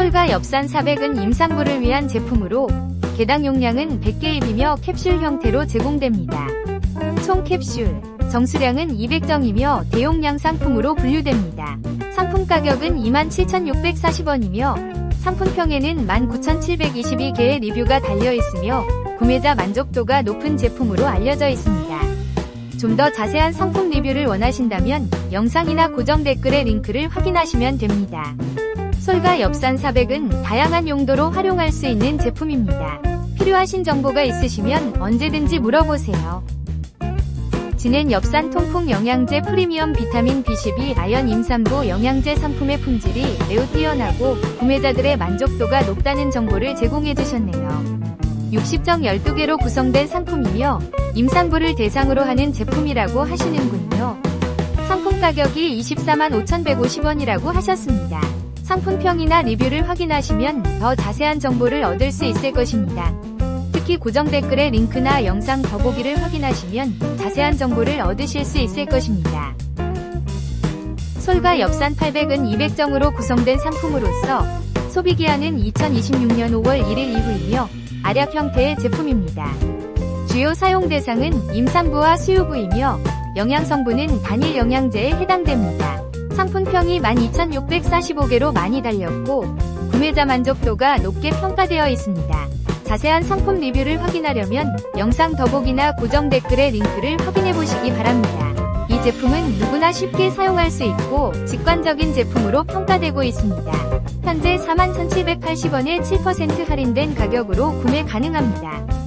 솔과 엽산 400은 임산부를 위한 제품으로 개당 용량은 100개입이며 캡슐 형태로 제공됩니다. 총 캡슐 정수량은 200정이며 대용량 상품으로 분류됩니다. 상품 가격은 27,640원이며 상품평에는 19,722개의 리뷰가 달려 있으며 구매자 만족도가 높은 제품으로 알려져 있습니다. 좀 더 자세한 상품 리뷰를 원하신다면 영상이나 고정 댓글의 링크를 확인하시면 됩니다. 솔과 엽산 400은 다양한 용도로 활용할 수 있는 제품입니다. 필요하신 정보가 있으시면 언제든지 물어보세요. 진행 엽산 통풍 영양제 프리미엄 비타민 B12 아연 임산부 영양제 상품의 품질이 매우 뛰어나고 구매자들의 만족도가 높다는 정보를 제공해 주셨네요. 60정 12개로 구성된 상품이며 임산부를 대상으로 하는 제품이라고 하시는군요. 상품 가격이 24만 5,150원이라고 하셨습니다. 상품평이나 리뷰를 확인하시면 더 자세한 정보를 얻을 수 있을 것입니다. 특히 고정 댓글의 링크나 영상 더보기를 확인하시면 자세한 정보를 얻으실 수 있을 것입니다. 솔과 엽산 800은 200정으로 구성된 상품으로서 소비기한은 2026년 5월 1일 이후이며 알약 형태의 제품입니다. 주요 사용 대상은 임산부와 수유부이며 영양성분은 단일 영양제에 해당됩니다. 상품평이 12,645개로 많이 달렸고 구매자 만족도가 높게 평가되어 있습니다. 자세한 상품 리뷰를 확인하려면 영상 더보기나 고정 댓글의 링크를 확인해 보시기 바랍니다. 이 제품은 누구나 쉽게 사용할 수 있고 직관적인 제품으로 평가되고 있습니다. 현재 41,780원에 7% 할인된 가격으로 구매 가능합니다.